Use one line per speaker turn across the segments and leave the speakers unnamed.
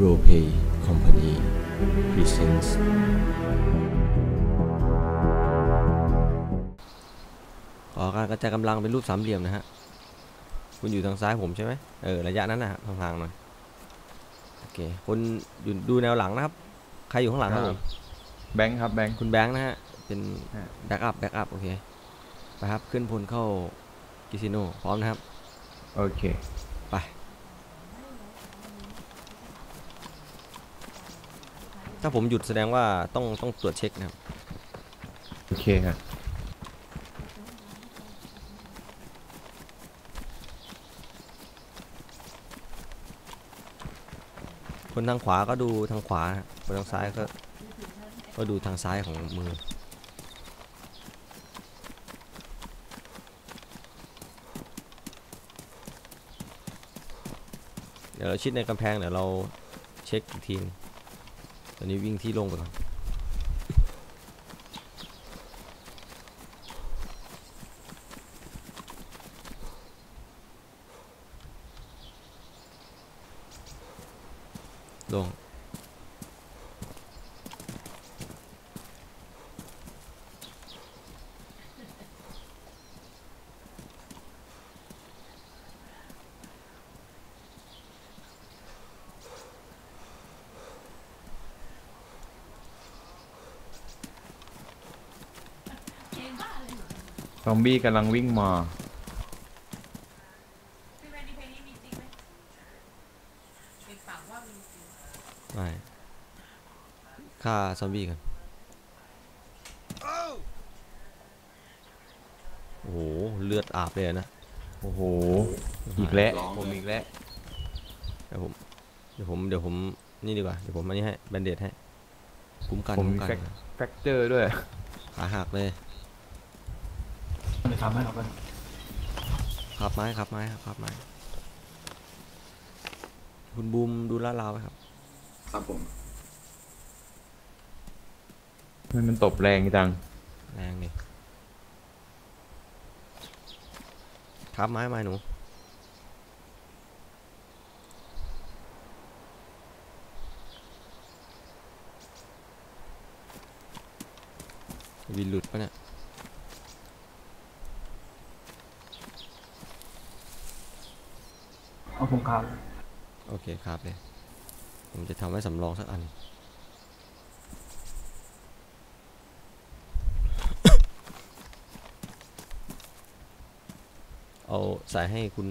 Roleplay Company Presents ขอการกระจายกำลังเป็นรูปสามเหลี่ยมนะฮะ คุณอยู่ทางซ้ายผมใช่ไหมเออ ระยะนั้นนะฮะห่างๆหน่อย โอเค คุณอยู่ดูแนวหลังนะครับ ใครอยู่ข้างหลังครับผม
แบงค์ครับแบงค์
คุณแบงค์นะฮะ เป็น
ฮะ
แบ็กอัพแบ็กอัพโอเค ไปครับ ขึ้นพลเข้ากิซิโนพร้อมนะครับ
โอเค
ไป ถ้าผมหยุดแสดงว่าต้องต้องตรวจเช็คนะครับ
โอเคครับ
คนทางขวาก็ดูทางขวานะคนทางซ้ายก็ก็ดูทางซ้ายของมือเดี๋ยวเราชิดในกำแพงเดี๋ยวเราเช็คอีกทีนึง ตอนนี้วิ่งที่โล่งไปก่อน โล่ง
ซอม บี้กำลังวิ่งมา
พี่แมนนี่เพลงนี้มีจริงไหมเอกฝังว่ามีจริง
ไม่ฆ่าซอมบี้กัน โอ้โห เลือดอาบเลยนะ
โอ้โห อีกแล้ว ผมอีกแล้ว
เดี๋ยวผม เดี๋ยวผม เดี๋ยวผม นี่ดีกว่า เดี๋ยวผมอันนี้ให้ แบนเดดให้ คุ้มกัน
ผม
คุ้
มี
มกัน
แฟกแฟกเจอร์ด้วย
ขาหักเลย
จะทำให้เราเป็น
ขับไม้ขับไม้ครับขับไม้คุณบูมดูลาดราวไหมครับ
ครับผม
มันมันตบแรงจัง
แรงดิทับไม้ไม้หนู วินหลุดปะเนี่ย
เอาผมครับ
โอเคครับเลยผมจะทำไว้สำรองสักอัน เอาใส่ให้คุณ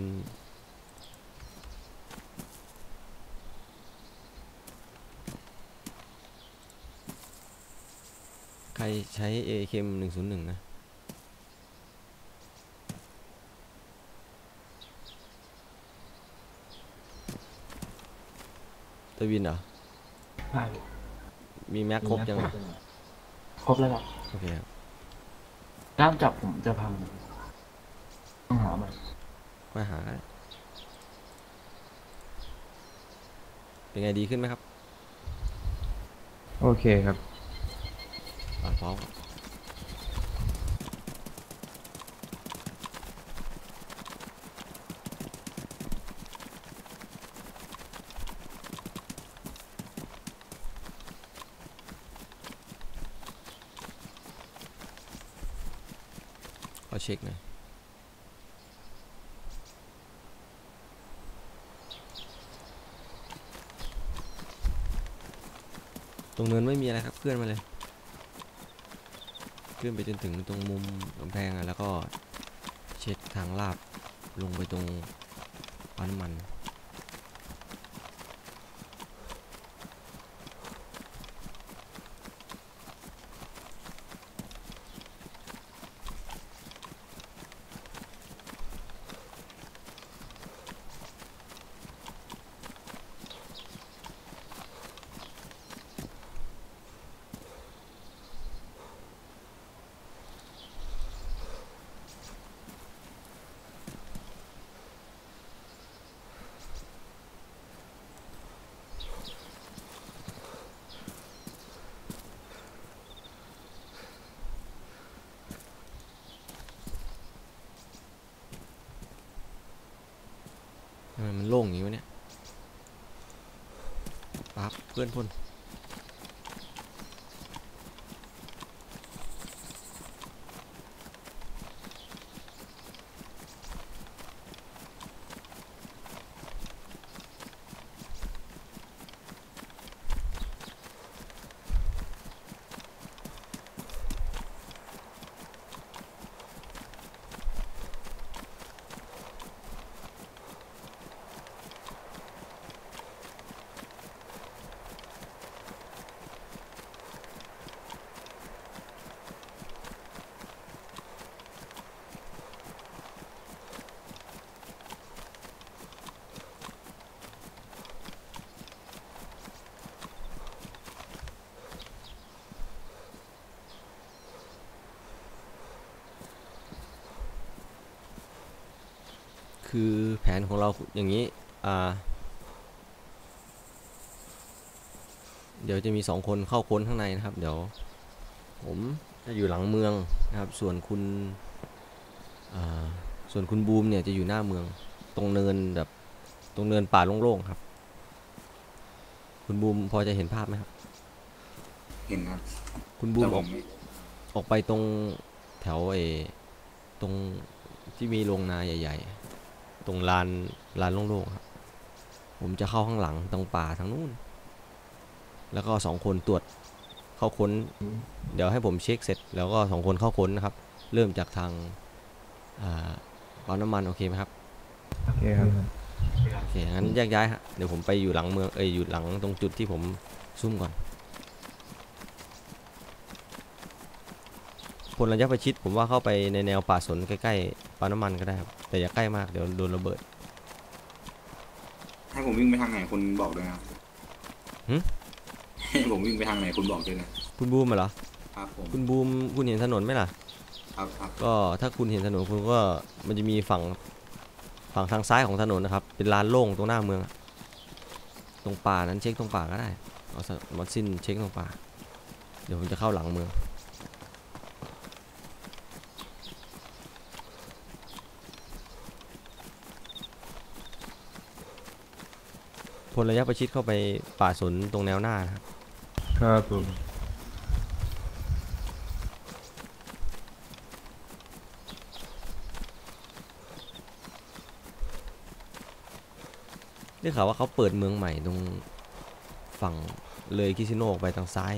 ใครใช้ AKM 101 นะ วินเหรอ
ได้
มีแม็กครบยังอะ
ครบแล้วครับ
โอเคครับ
ด้ามจับผมจะพังต้องหาใหม่
มาหาก็ได้เป็นไงดีขึ้นไหมครับ
โอเคครับ
อ่าพร้อมครับ เช็คหน่อยตรงเนินไม่มีอะไรครับเคลื่อนมาเลยเคลื่อนไปจนถึงตรงมุมกำแพงอะแล้วก็เช็คทางลาบลงไปตรงปั๊มน้ำมัน โล่งอย่างนี้วะเนี่ยปั๊บเพื่อนพล คือแผนของเราอย่างนี้ อ่า เดี๋ยวจะมีสองคนเข้าค้นข้างในนะครับ เดี๋ยว ผมจะอยู่หลังเมืองนะครับ ส่วนคุณ อ่า ส่วนคุณบูมเนี่ยจะอยู่หน้าเมือง ตรงเนินแบบ ตรงเนินป่าโล่งๆครับ คุณบูมพอจะเห็นภาพไหมครับ
เห็นครับ
คุณบูม
แต่
อ
ผ
อก
มไม่
ออกไปตรงแถวเออตรงที่มีโรงนาใหญ่ ๆ ตรงลานลานโล่งๆครับผมจะเข้าข้างหลังตรงป่าทางนู้น แล้วก็สองคนตรวจเข้าค้น เดี๋ยวให้ผมเช็คเสร็จ แล้วก็สองคนเข้าค้นนะครับ เริ่มจากทางอ่าปั๊มน้ำมันโอเคไหมครับ
โอเคครับ
โอเคงั้นแยกย้ายฮะเดี๋ยวผมไปอยู่หลังเมืองเอ้ยอยู่หลังตรงจุดที่ผมซุ่มก่อนพลระยะประชิดผมว่าเข้าไปในแนวป่าสนใกล้ๆปั๊มน้ำมันก็ได้ครับ แต่อย่าใกล้มากเดี๋ยวโดนระเบิด
ให้ผมวิ่งไปทางไหนคุณบอกด้วยนะครับ
หึ
ให้ผมวิ่งไปทางไหนคุณบอกด้วยนะ
คุณบูมมาเหรอ
ครับผม
คุณบูมคุณเห็นถนนไหมล่ะ
ครับครับ
ก็ถ้าคุณเห็นถนนคุณก็มันจะมีฝั่งฝั่งทางซ้ายของถนนนะครับ เป็นลานโล่งตรงหน้าเมืองอะตรงป่านั้นเช็คตรงป่าก็ได้เอาสมอสิ้นเช็คตรงป่า เดี๋ยวผมจะเข้าหลังเมือง พลระยะประชิดเข้าไปป่าสนตรงแนวหน้านะครับ
ครับผม
ได้ข่าวว่าเขาเปิดเมืองใหม่ตรงฝั่งเลยคิซิโนออกไปทางซ้าย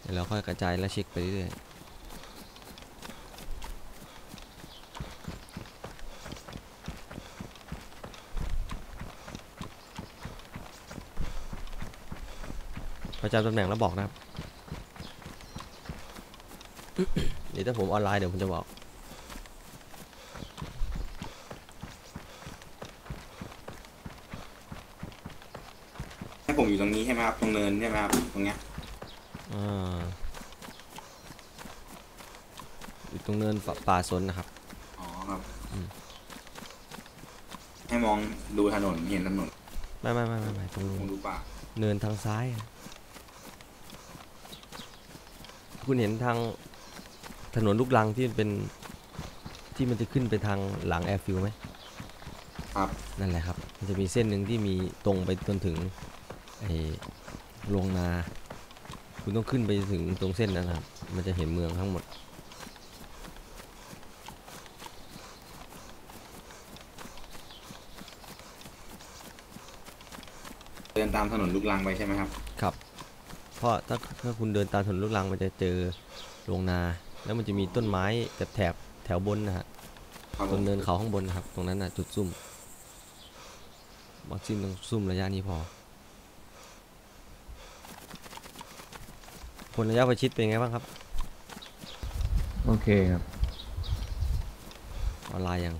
เดี๋ยวเราค่อยกระจายและเช็คไปเรื่อยๆ ประจำตำแหน่งแล้วบอกนะครับเดี๋ยวถ้าผมออนไลน์เดี๋ยวผมจะบอก
ให้ผมอยู่ตรงนี้ใช่ไหมครับตรงเนินใช่ไหมครับตรงเนี้ย
อ่าอยู่ตรงเนินป่าป่าสนนะครับ
อ๋อครับ
อืม
ให้มองดูถนนเห็นถนน
ไม่ไม่ไม่ไม่ไม่ตรง
มองดูป่า
เนินทางซ้ายอะ คุณเห็นทางถนนลูกรังที่มันเป็นที่มันจะขึ้นไปทางหลังแอร์ฟิลไหม
ครับ
นั่นแหละครับ มันจะมีเส้นหนึ่งที่มีตรงไปจนถึงไอ้โรงนา คุณต้องขึ้นไปถึงตรงเส้นนั้นนะครับ มันจะเห็นเมืองทั้งหมด
เดินตามถนนลูกรังไปใช่ไหมครับ
ครับ เพราะถ้าถ้าคุณเดินตามถนนลูกรังมันจะเจอโรงนา แล้วมันจะมีต้นไม้แถบแถบแถวบนนะฮะ
ครับ
ต
ผ
รง
ม
เนินเขาข้างบนนะครับ ตรงนั้นน่ะจุดซุ่มวัคซีนต้องซุ่มระยะนี้พอผลระยะประชิดเป็นไงบ้างครับ
โอเคครับ
ออนไลน์ยัง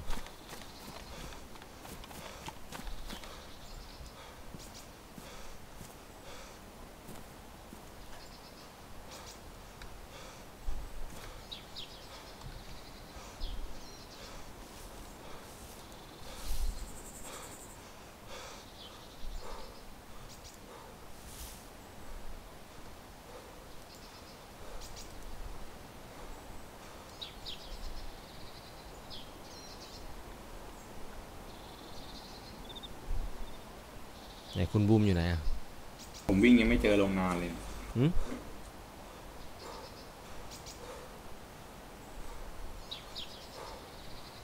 ไหนคุณบูมอยู่ไหนอะ
ผมวิ่งยังไม่เจอโรงงานเลย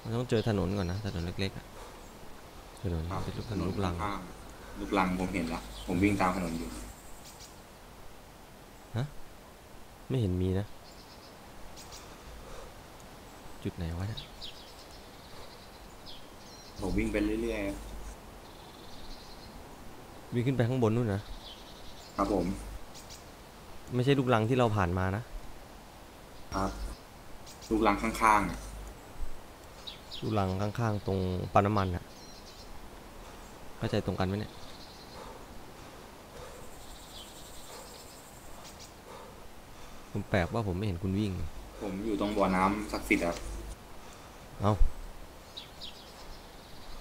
มันต้องเจอถนนก่อนนะถนนเล็กๆอะถนน
ครับ
เป็นลูกถนนลูกลัง
ข้างลูกลังผมเห็นละผมวิ่งตามถนนอยู่
ไม่เห็นมีนะ จุดไหนวะเนี่ย
ผมวิ่งไปเรื่อย
วิ่งขึ้นไปข้างบนนู่นนะ
ๆครับผม
ไม่ใช่ลูกลังที่เราผ่านมานะ
ครับลูกลังข้างๆอะ
ลูกลังข้างๆ ตรงปั๊มน้ำมันอะเข้าใจตรงกันไหมเนี่ยผมแปลกว่าผมไม่เห็นคุณวิ่ง
ผมอยู่ตรงบ่อน้ำศักดิ์สิทธิ์ครับ
เอา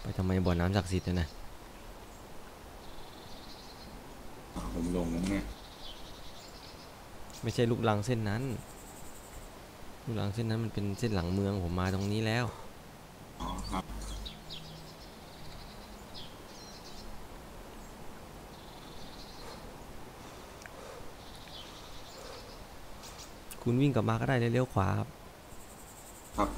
ไปทำไมบ่อน้ำศักดิ์สิทธิ์เนี่ยนะ
อ่า ผมลงแล้วเนี่ย
ไม่ใช่ลูกลังเส้นนั้น ลูกลังเส้นนั้นมันเป็นเส้นหลังเมืองผมมาตรงนี้แล้ว
อ๋อครับ
คุณวิ่งกลับมาก็ได้เลี้ยวขวาครับ
ครับ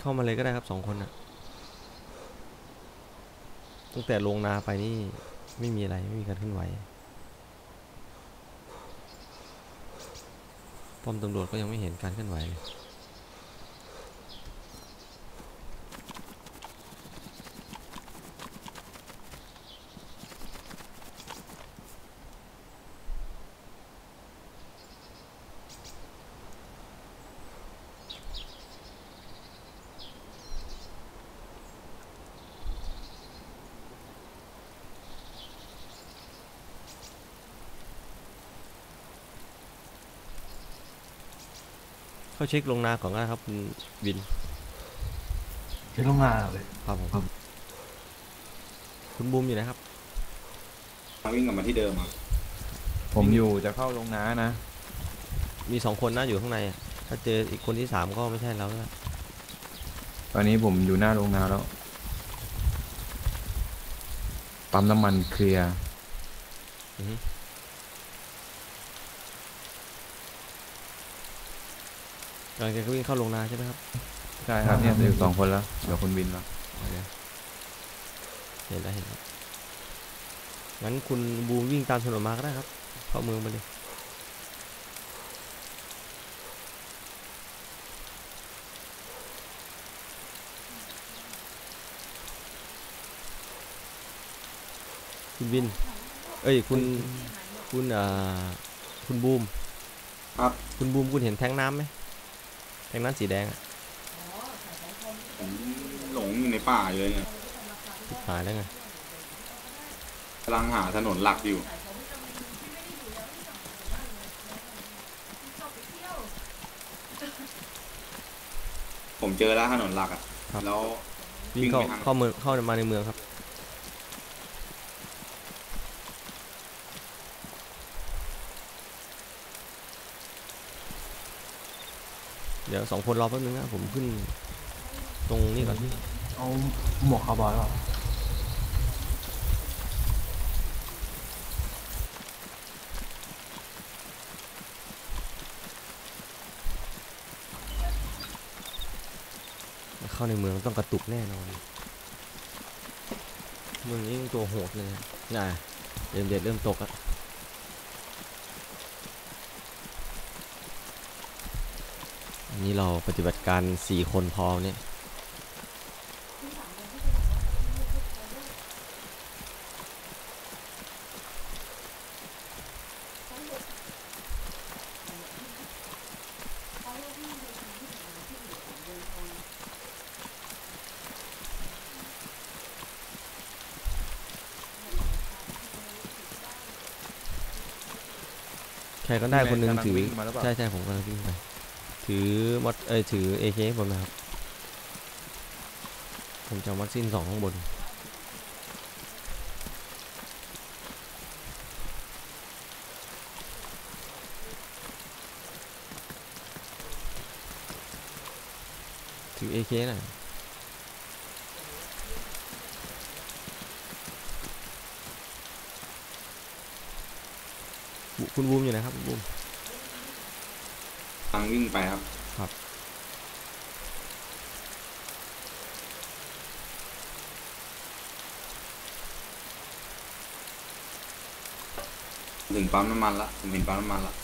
เข้ามาเลยก็ได้ครับสองคนนะตั้ง แต่ลงนาไปนี่ไม่มีอะไรไม่มีการเคลื่อนไหว ป้อมตำรวจก็ยังไม่เห็นการเคลื่อนไหวเลย เข้าเช็คลงนาก่อนก็ได้ครับคุณวิน
ใช้โรงงานเลย
ครับผม
ครับ
คุณบูมอยู่นะครับ
วิ่งกลับมาที่เดิมอะ
ผมอยู่จะเข้าลงน้านะ
มีสองคนนะอยู่ข้างในอะถ้าเจออีกคนที่สามก็ไม่ใช่แล้วนะ
ตอนนี้ผมอยู่หน้าโรงนาแล้ว ปั๊มน้ำมันเคลียร์
อือฮึ กำลังจะวิ่งเข้าลงนาใช่ไหมครับ
ใช่ครับเนี่ยอยู่สองคนแล้วเดี๋ยวคุณวินแล้ว
เห็นแล้วเห็นแล้วงั้นคุณบูมวิ่งตามถนนมาก็ได้ครับ เข้าเมืองไปเลยคุณวิน เอ้ยคุณคุณอ่าคุณบูม
ครับ
คุณบูมคุณเห็นแทงน้ำไหม แทงน้ำสีแดงอะ
ผมหลงอยู่ในป่าอยู่เลยเนี่ย
หายแล้วไง
กำลังหาถนนหลักอยู่ ผมเจอแล้วถนนหลักอะแล้ว
วิ่งเข้า
วิ่งไปทาง
เข้าเมืองเข้ามาในเมืองครับ ดี๋ยวสองคนรอแป๊บนึงนะผมขึ้น ตรงนี้ก่อน
เอาหมวกคาวบอยเปล่า
เข้าในเมืองต้องกระตุกแน่นอน เมืองนี้ตัวโหดเลยนะน่ะเริ่มเด็ดเริ่มตกอะ เราปฏิบัติการสี่คนพอเนี่ย ใครก็ได้คนหนึงถือ ใช่ใช่ผมกำลัวิ่งไป ถือมอดเอ้ยถือเอเคบนนะครับ ผมจะมัดซินสองข้างบนถือเอเคหน่อยบุคุณบูมอยู่ไหนะครับคุณบูม
กำลังวิ่งไปครับ
ครับ
ถึงปั๊มน้ำมันละผมเห็นปั๊มน้ำมันละ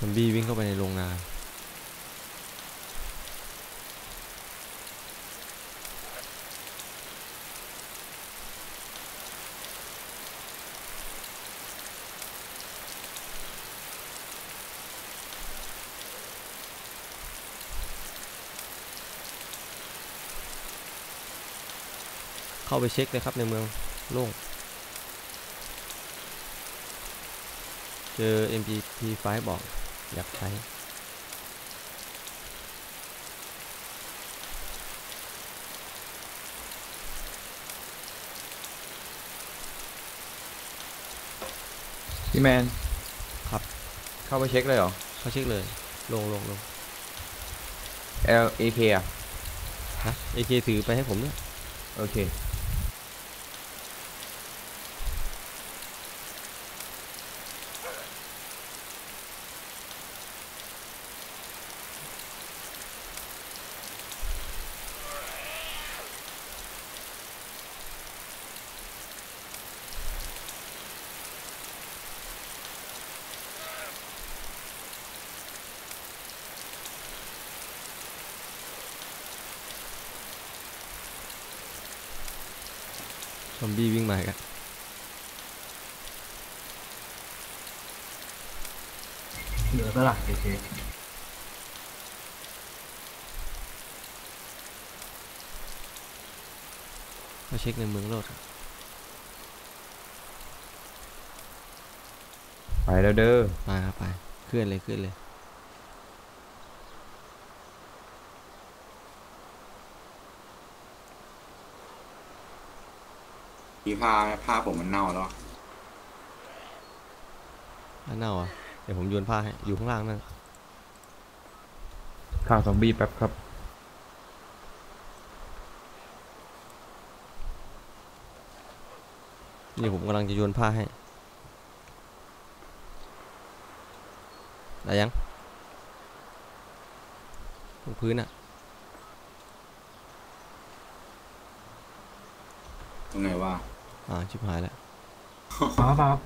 ซอมบี้วิ่งเข้าไปในโรงนา เข้าไปเช็คเลยครับในเมืองโล่งเจอ MP5 บอก อยากใช้
พี่แมน
ครับ
เข้าไปเช็คเลยเหรอ
เข้าเช็คเลย ลงลงลง
L A K อะ
ฮะ AK ถือไปให้ผมด้วย
โอเค
ซอมบี้วิ่งมาอีกอะ
เหลือเท่าไหร่โอเค
เข้าเช็คในเมืองโลดครับ
ไปแล้วเด้อ
ไปครับไปเคลื่อนเลยเคลื่อนเลย
มีผ้าไหมผ้าผมมันเน่าแล้วอะ
อันเน่าอะเดี๋ยวผมโยนผ้าให้อยู่ข้างล่างนั่น
ข่าวซอมบี้แป๊บครับ
นี่ผมกำลังจะโยนผ้าให้ได้ยังตรงพื้นอะ
ตรงไหนว่า
อ่าชิบหายแล้ว
มาครับ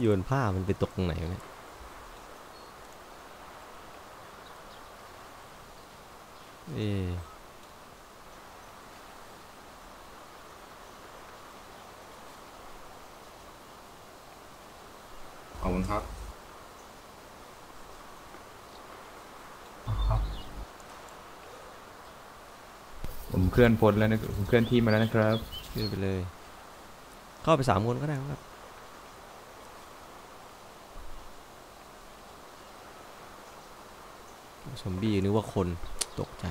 โยนผ้ามันไปตกตรงไหนวะเนี่ยเอ๊ะ
ขอบคุณครับ
ครับ
ผมเคลื่อนพ้นแล้วนะผมเคลื่อนที่มาแล้วนะครับ
ขึ้นไปเลย เข้าไปสามคนก็ได้ครับ ซอมบี้นึกว่าคนตกใจ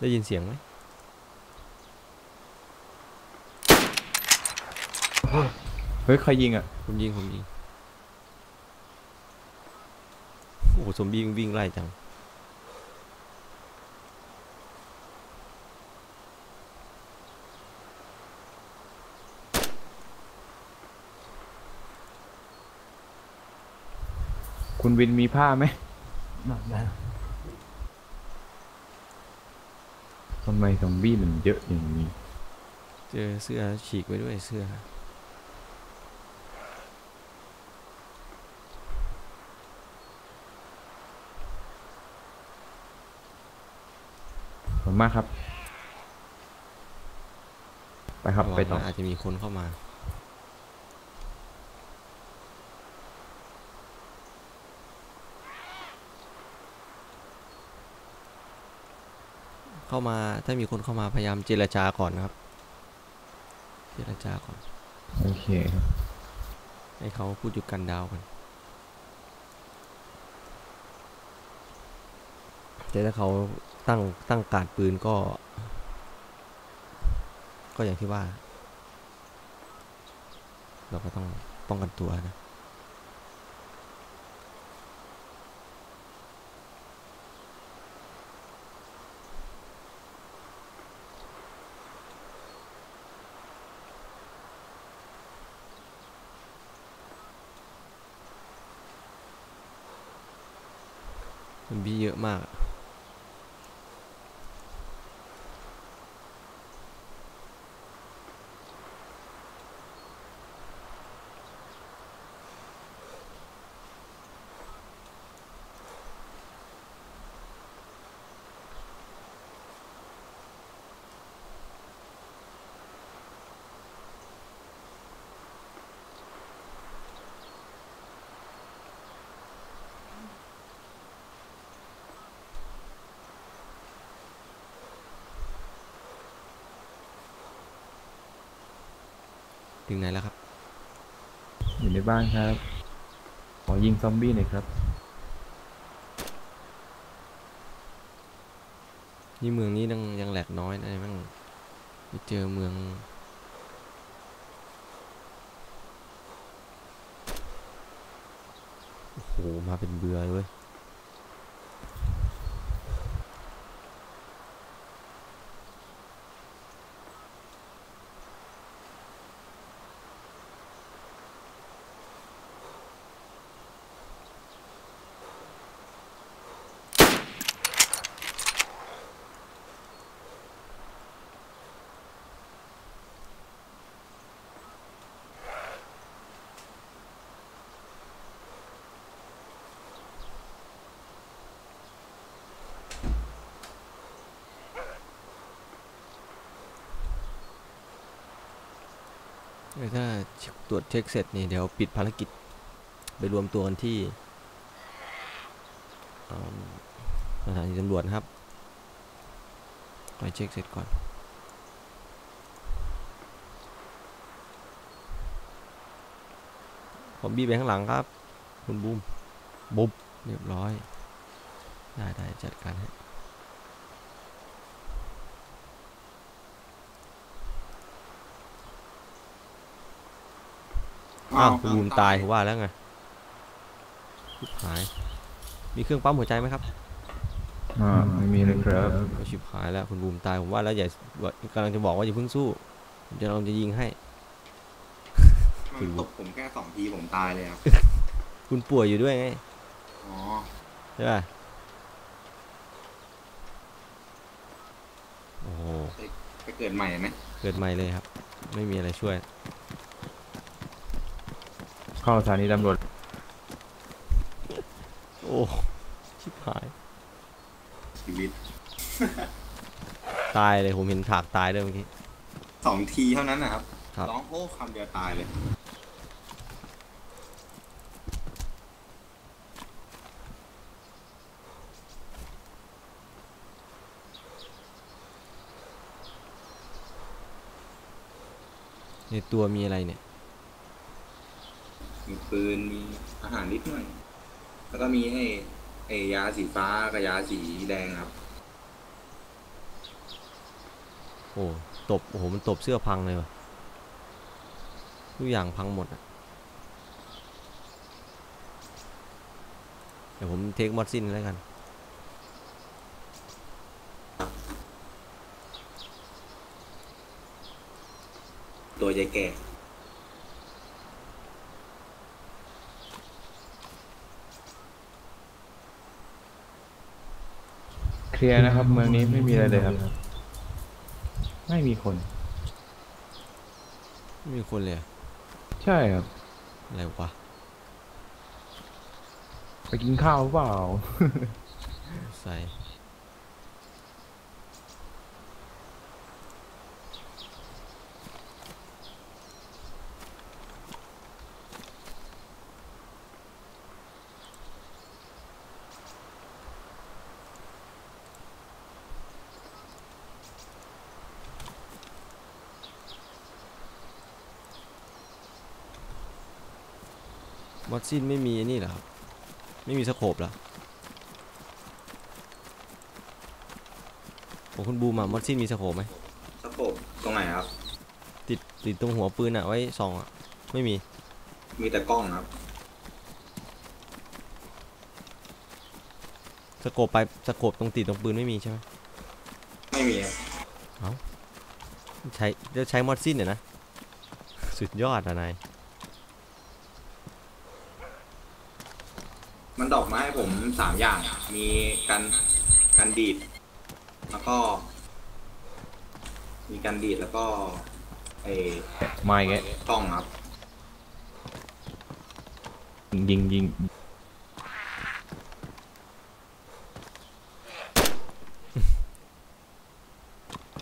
ได้ยินเสียงไหม
เฮ้ยใครยิงอะ
ผมยิงผมยิง โอ้โหซอมบี้มันวิ่งไล่จัง
คุณวินมีผ้าไหม
ได้ได้
ทำไมซอมบี้มันเยอะอย่างนี้
เจอเสื้อฉีกไว้ด้วยเสื้อ
ขอบคุณมากครับ ไปครับ
ระวัง
ไปต่อ
นะอาจจะมีคนเข้ามา เข้ามาถ้ามีคนเข้ามาพยายามเจรจาก่อนนะครับ เจรจาก่อน
โอเคครับ
ให้เขาพูดอยู่กันดาวกันแต่ถ้าเขา ตั้งตั้งการดปืนก็ ก็อย่างที่ว่า เราก็ต้องป้องกันตัวนะมันบีเยอะมาก ถึงไหนแล้วครับ
อยู่ในบ้านครับ ขอยิงซอมบี้หน่อยครับ
นี่เมืองนี้ยังยังแหลกน้อยนะแมั่งไปเจอเมือง โอ้โห มาเป็นเบือเลย ถ้าตรวจเช็คเสร็จนี่เดี๋ยวปิดภารกิจไปรวมตัวกันที่อืมสถานีตำรวจนะครับไปเช็คเสร็จก่อนผมบีบไปข้างหลังครับ คุณบูมบุบเรียบร้อย ได้ได้จัดการให้ อ้าวคุณบูมตายผมว่าแล้วไงชิบหาย มีเครื่องปั๊มหัวใจไหมครับ
อ่าไม่มีเลยครับ
ก็ชิบหายแล้วคุณบูมตายผมว่าแล้วอย่ากำลังจะบอกว่าอย่าเพิ่งสู้ผมจะลองจะยิงให้
มันตบผมแค่สองทีผมตายเลยครับ
คุณป่วยอยู่ด้วยไง
อ๋อ
ใช่ป่ะโอ้โห
ไปเกิดใหม่ไหม
เกิดใหม่เลยครับ ไม่มีอะไรช่วย
เข้าสถานีตำรวจ
โอ้ชิบหาย
ชีวิต
ตายเลยผมเห็นถากตายด้วยเมื่อกี้
สองทีเท่านั้นนะครับ
ครับ
ร้องโอ้คำเดียวตายเลย
ในตัวมีอะไรเนี่ย
มีปืนมีอาหารนิดหน่อย แล้วก็มีให้ไอ้ยาสีฟ้ากับยาสีแดงครับ
โอ้ตบโอ้โหมันตบเสื้อพังเลยว่ะทุกอย่างพังหมดอะเดี๋ยวผมเทคมอดซินแล้วกัน
ตัวยายแก่
ลียร์นะครับ เมืองนี้ไม่มีอะไรเลยครับ ไม่มีคน
ไม่มีคนเลยอะ
ใช่ครับ
อะไรวะ
ไปกินข้าวหรือเปล่า
ใส่ มอสซินไม่มีไอ้นี่เหรอครับไม่มีสโคปเหรอของคุณบูมอะมอสซินมีสโคปไหม
สโคปตรงไหนครับ
ติดติดตรงหัวปืนอะไว้ส่องอะไม่มี
มีแต่กล้องครับ
สโคปไปสโคปตรงติดตรงปืนไม่มีใช่ไหม
ไม่มีครับ
ใช้จะใช้มอดซินเนี่ยนะ สุดยอดอะนาย
มันดอกมาให้ผมสามอย่างมีกันกันดีด แล้วก็ มีกันดีดแล้วก็ไอ้
ไม่แกะ
กล้องครับ
ยิงยิง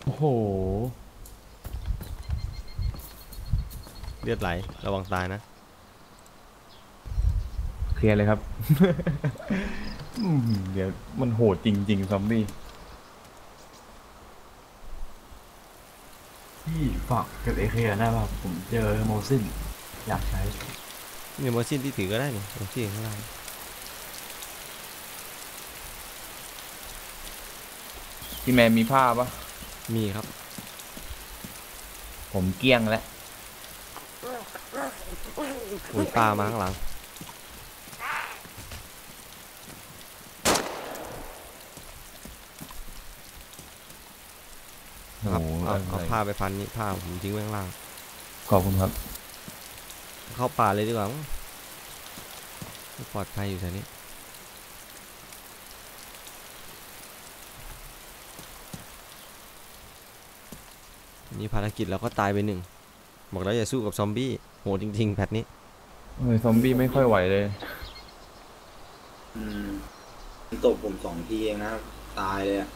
โอ้โห
เลือดไหล ระวังตายนะ
เคลียร์เลยครับอืมเดี๋ยวมันโหดจริง ๆ ซอมบี้
พี่ฝากกับเอเคได้ป่ะผมเจอโมซินอยากใช้
นี่มอดซินที่ถือก็ได้นี่มอดซินข้างล่าง
พี่แมนมีผ้าปะ
มีครับ
ผมเกลี้ยงแล้ว
อุ้ยปลามาข้างหลัง ครับ
โห
เอา
อะไร
เอาผ้าไปพันนี่ผ้าผมทิ้งไว้ข้างล่าง
ขอบคุณครับ
เข้าป่าเลยดีกว่ามั้งปลอดภัยอยู่แถวนี้นี่ภารกิจเราก็ตายไปหนึ่ง บอกแล้วอย่าสู้กับซอมบี้ โหดจริง ๆ แพทนี้
เฮ้ยซอมบี้ไม่ค่อยไหวเลย
อืมมันตบผมสองทีเองนะครับตายเลยอะ